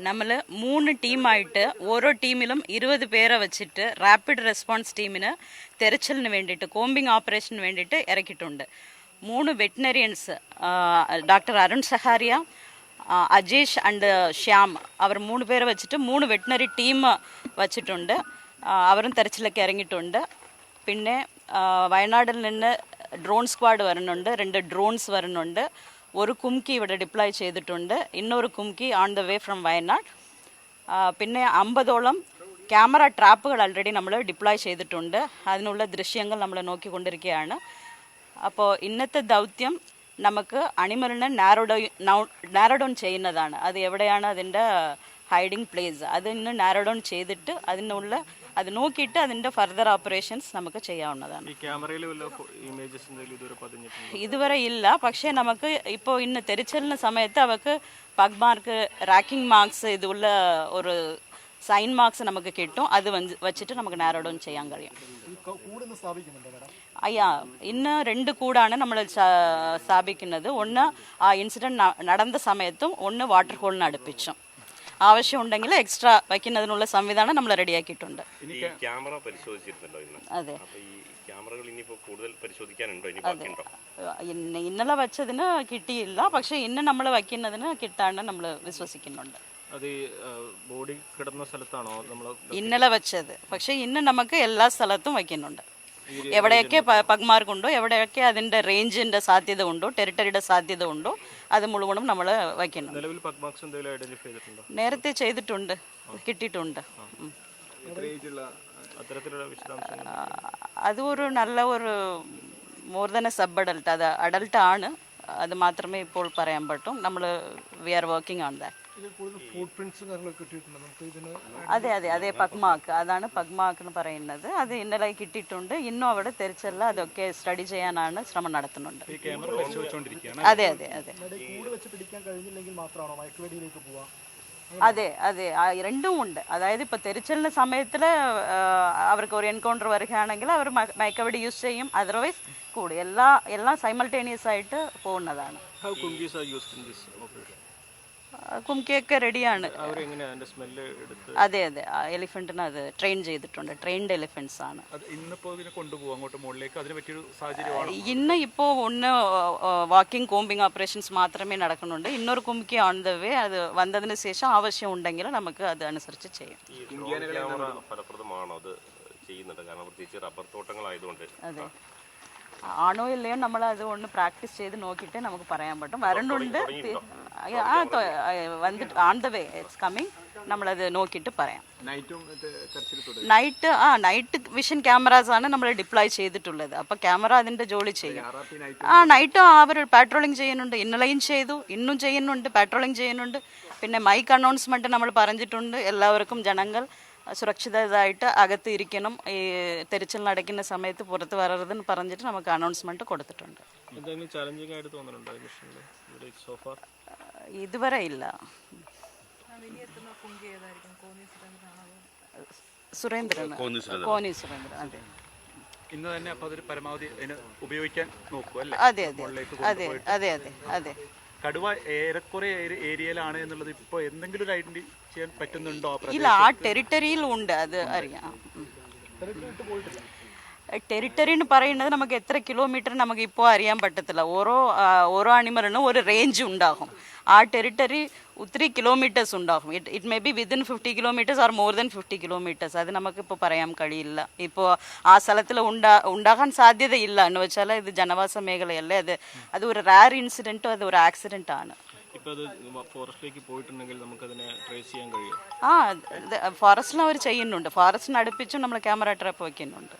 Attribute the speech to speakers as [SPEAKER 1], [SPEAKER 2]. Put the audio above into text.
[SPEAKER 1] നമ്മൾ മൂന്ന് ടീമായിട്ട് ഓരോ ടീമിലും ഇരുപത് പേരെ വെച്ചിട്ട് റാപ്പിഡ് റെസ്പോൺസ് ടീമിന് തെരച്ചിലിന് വേണ്ടിയിട്ട് കോമ്പിംഗ് ഓപ്പറേഷന് വേണ്ടിയിട്ട് ഇറക്കിയിട്ടുണ്ട് മൂന്ന് വെറ്റിനറിയൻസ് ഡോക്ടർ അരുൺ സഹാരിയ ആ, അജേഷ് ആൻഡ് ശ്യാം അവർ മൂന്ന് പേരെ വെച്ചിട്ട് മൂന്ന് വെറ്റിനറി ടീം വച്ചിട്ടുണ്ട് ആ, അവരും തെരച്ചിലൊക്കെ ഇറങ്ങിയിട്ടുണ്ട് പിന്നെ ആ, വയനാട്ടിൽ നിന്ന് ഡ്രോൺ സ്ക്വാഡ് വരുന്നുണ്ട് രണ്ട് ഡ്രോൺസ് വരുന്നുണ്ട് ഒരു കുംകി ഇവിടെ ഡിപ്ലോയ് ചെയ്തിട്ടുണ്ട്. ഇന്നൊരു kumki on the way from Wayanad. പിന്നെ അമ്പതോളം ക്യാമറ ട്രാപ്പുകൾ ആൾറെഡി നമ്മൾ ഡിപ്ലോയ് ചെയ്തിട്ടുണ്ട്. അതിനുള്ള ദൃശ്യങ്ങൾ നമ്മൾ നോക്കിക്കൊണ്ടിരിക്കുകയാണ്. അപ്പോൾ ഇന്നത്തെ ദൗത്യം നമുക്ക് അണിമലിനെ നാരോഡോ നാരോഡൗൺ ചെയ്യുന്നതാണ്. അത് എവിടെയാണ് അതിന്റെ ഹൈഡിങ് പ്ലേസ് അത് ഇന്ന് നാരോഡൗൺ ചെയ്തിട്ട് അതിനുള്ള അത് നോക്കിയിട്ട് അതിന്റെ ഫർദർ ഓപ്പറേഷൻസ് നമുക്ക് ചെയ്യാവുന്നതാണ്.
[SPEAKER 2] ഇതുവരെ
[SPEAKER 1] ഇതുവരെ ഇല്ല. പക്ഷേ നമുക്ക് ഇപ്പോൾ ഇന്ന് തെരച്ചിലിന് സമയത്ത് അവർക്ക് പഗ് മാർക്ക് റാക്കിംഗ് മാർക്സ് ഇതുള്ള ഒരു സൈൻ മാർക്സ് നമുക്ക് കിട്ടും. അത് വെച്ചിട്ട് നമുക്ക് നാരോഡൗൺ ചെയ്യാൻ കഴിയും. അയ്യാ ഇന്ന് രണ്ട് കൂടാണ് നമ്മൾ സ്ഥാപിക്കുന്നത്. ഒന്ന് ആ ഇൻസിഡന്റ് നടന്ന സമയത്തും ഒന്ന് വാട്ടർ ഹോളിന് അടുപ്പിച്ചും ആവശ്യമുണ്ടെങ്കിൽ എക്സ്ട്രാ വയ്ക്കുന്നതിനുള്ള സംവിധാനം നമ്മൾ റെഡിയാക്കിയിട്ടുണ്ട്.
[SPEAKER 3] ഈ ക്യാമറ പരിശോധിച്ചിരുന്നല്ലോ ഇന്ന്?
[SPEAKER 1] അതെ.
[SPEAKER 3] ക്യാമറകൾ ഇനിയിപ്പോ കൂടുതൽ പരിശോധിക്കാനുണ്ടോ? ഇനി ബാക്കിയുണ്ടോ?
[SPEAKER 1] ഇന്ന് ഇന്നലെ വച്ചതിന് കിട്ടിയില്ല. പക്ഷെ ഇന്ന് നമ്മൾ വയ്ക്കുന്നതിന് കിട്ടാണ്ട് നമ്മൾ വിശ്വസിക്കുന്നുണ്ട്.
[SPEAKER 2] അത് ബോഡി കിടന്ന സ്ഥലത്താണോ നമ്മൾ
[SPEAKER 1] ഇന്നലെ വെച്ചത്. പക്ഷെ ഇന്ന് നമുക്ക് എല്ലാ സ്ഥലത്തും വയ്ക്കുന്നുണ്ട്. എവിടെയൊക്കെ പഗ്മാർക്കുണ്ടോ എവിടെയൊക്കെ അതിന്റെ റേഞ്ചിന്റെ സാധ്യത ഉണ്ടോ ടെറിട്ടറിയുടെ സാധ്യത ഉണ്ടോ അത് മുഴുവനും നമ്മൾ
[SPEAKER 2] വയ്ക്കണം.
[SPEAKER 1] നേരത്തെ ചെയ്തിട്ടുണ്ട് കിട്ടിയിട്ടുണ്ട്. അത് ഒരു നല്ല ഒരു more than a sub adult അത് അഡൽട്ട് ആണ്. അത് മാത്രമേ ഇപ്പോൾ പറയാൻ പറ്റും. നമ്മൾ
[SPEAKER 4] we are working on that
[SPEAKER 1] അതെ അതെ അതെ പഗ്മാക്ക്. അതാണ് പഗ്മാക്ക് എന്ന് പറയുന്നത്. അത് ഇന്നലെ കിട്ടിയിട്ടുണ്ട്. ഇന്നും അവിടെ തിരിച്ചല്ല അതൊക്കെ സ്റ്റഡി ചെയ്യാനാണ് ശ്രമം നടത്തുന്നുണ്ട്. അതെ അതെ അതെ.
[SPEAKER 4] ഇവിടെ വെച്ച് പിടിക്കാൻ കഴിഞ്ഞില്ലെങ്കിൽ മാത്രമാണോ മയക്കുവെടിയിലേക്ക് പോവാ
[SPEAKER 1] അതെ അതെ. രണ്ടും ഉണ്ട്. അതായത് ഇപ്പോൾ തെരച്ചിലിന്റെ സമയത്തിൽ അവർക്ക് ഒരു എൻകൗണ്ടർ വരികയാണെങ്കിൽ അവർ മയക്കവടി മയക്കവെടി യൂസ് ചെയ്യും. അതർവൈസ് കൂടി എല്ലാ എല്ലാം സൈമൾട്ടേനിയസ് ആയിട്ട് പോകുന്നതാണ്. കുംകിയൊക്കെ റെഡിയാണ് അതെ അതെ. എലിഫന്റിന് അത് ട്രെയിൻ ചെയ്തിട്ടുണ്ട്. ട്രെയിൻഡ് എലിഫന്റ്സ് ആണ്. ഇന്ന് ഇപ്പോൾ ഒന്ന് വാക്കിംഗ് കോമ്പിംഗ് ഓപ്പറേഷൻസ് മാത്രമേ നടക്കുന്നുണ്ട്. ഇന്നൊരു കുംകി ഓൺ ദ വേ അത് വന്നതിന് ശേഷം ആവശ്യം ഉണ്ടെങ്കിൽ നമുക്ക് അത് അനുസരിച്ച് ചെയ്യാം.
[SPEAKER 3] ഫലപ്രദമാണോ അത് ചെയ്യുന്നുണ്ട് കാരണം പ്രത്യേകിച്ച് റബ്ബർ തോട്ടങ്ങളായതുകൊണ്ട്.
[SPEAKER 1] അതെ. ആണോ ഇല്ലയോ നമ്മൾ അത് ഒന്ന് പ്രാക്ടീസ് ചെയ്ത് നോക്കിയിട്ട് നമുക്ക് പറയാൻ പറ്റും. വരണ്ടുണ്ട്. വന്നിട്ട് on the way it's coming നമ്മളത് നോക്കിയിട്ട് പറയാം.
[SPEAKER 5] നൈറ്റും
[SPEAKER 1] ആ നൈറ്റ് വിഷൻ ക്യാമറാസ് ആണ് നമ്മൾ ഡിപ്ലോയ് ചെയ്തിട്ടുള്ളത്. അപ്പോൾ ക്യാമറ അതിന്റെ ജോലി ചെയ്യും. ആ നൈറ്റും അവർ പാട്രോളിംഗ് ചെയ്യുന്നുണ്ട്. ഇന്നലെയും ചെയ്തു ഇന്നും ചെയ്യുന്നുണ്ട് പാട്രോളിംഗ് ചെയ്യുന്നുണ്ട്. പിന്നെ മൈക്ക് അനൗൺസ്മെന്റ് നമ്മൾ പറഞ്ഞിട്ടുണ്ട്. എല്ലാവർക്കും ജനങ്ങൾ സുരക്ഷിതരായിട്ട് അകത്ത് ഇരിക്കണം. ഈ തെരച്ചിൽ നടക്കുന്ന സമയത്ത് പുറത്ത് വരരുതെന്ന് പറഞ്ഞിട്ട് നമുക്ക് അനൗൺസ്മെന്റ് കൊടുത്തിട്ടുണ്ട്.
[SPEAKER 2] എന്തെങ്കിലും ചലഞ്ചിങ് ആയിട്ട് തോന്നുന്നുണ്ടോ
[SPEAKER 1] ഇതുവരെ ഇല്ല. സുരേന്ദ്രൻ. കോന്നി സുരേന്ദ്രൻ. അതെ.
[SPEAKER 5] ഇന്ന് തന്നെ അപ്പോൾ അതൊരു പരമാവധി അതിന് ഉപയോഗിക്കാൻ നോക്കുക അല്ലേ?
[SPEAKER 1] അതെ അതെ അതെ അതെ അതെ അതെ
[SPEAKER 5] കടുവ ഏറെക്കുറെ ഏരി- ഏരിയയിലാണ് എന്നുള്ളത് ഇപ്പൊ എന്തെങ്കിലും ഒരു ഐഡന്റി ചെയ്യാൻ പറ്റുന്നുണ്ടോ ആ
[SPEAKER 1] ഇല്ല ആ ടെറിട്ടറിയിൽ ഉണ്ട് അത് അറിയാം. ടെറിട്ടറി എന്ന് പറയുന്നത് നമുക്ക് എത്ര കിലോമീറ്റർ നമുക്ക് ഇപ്പോൾ അറിയാൻ പറ്റത്തില്ല. ഓരോ ഓരോ അണിമലിനും ഒരു റേഞ്ച് ഉണ്ടാകും. ആ ടെറിട്ടറി ഒത്തിരി കിലോമീറ്റേഴ്സ് ഉണ്ടാകും it it may be within fifty kilometres or more than fifty kilometres അത് നമുക്കിപ്പോൾ പറയാൻ കഴിയില്ല. ഇപ്പോൾ ആ സ്ഥലത്തിൽ ഉണ്ടാ ഉണ്ടാകാൻ സാധ്യതയില്ല. എന്ന് വെച്ചാൽ ഇത് ജനവാസ മേഖലയല്ലേ അത്? അത് ഒരു റയർ ഇൻസിഡന്റോ അത് ഒരു ആക്സിഡന്റ് ആണ്.
[SPEAKER 2] ഫോറസ്റ്റിലേക്ക് പോയിട്ടുണ്ടെങ്കിൽ നമുക്കതിനെ ട്രേസ് ചെയ്യാൻ കഴിയും?
[SPEAKER 1] ആ ഫോറസ്റ്റിൽ അവർ ചെയ്യുന്നുണ്ട്. ഫോറസ്റ്റിന് അടുപ്പിച്ചും നമ്മൾ ക്യാമറ ട്രാപ്പ് വയ്ക്കുന്നുണ്ട്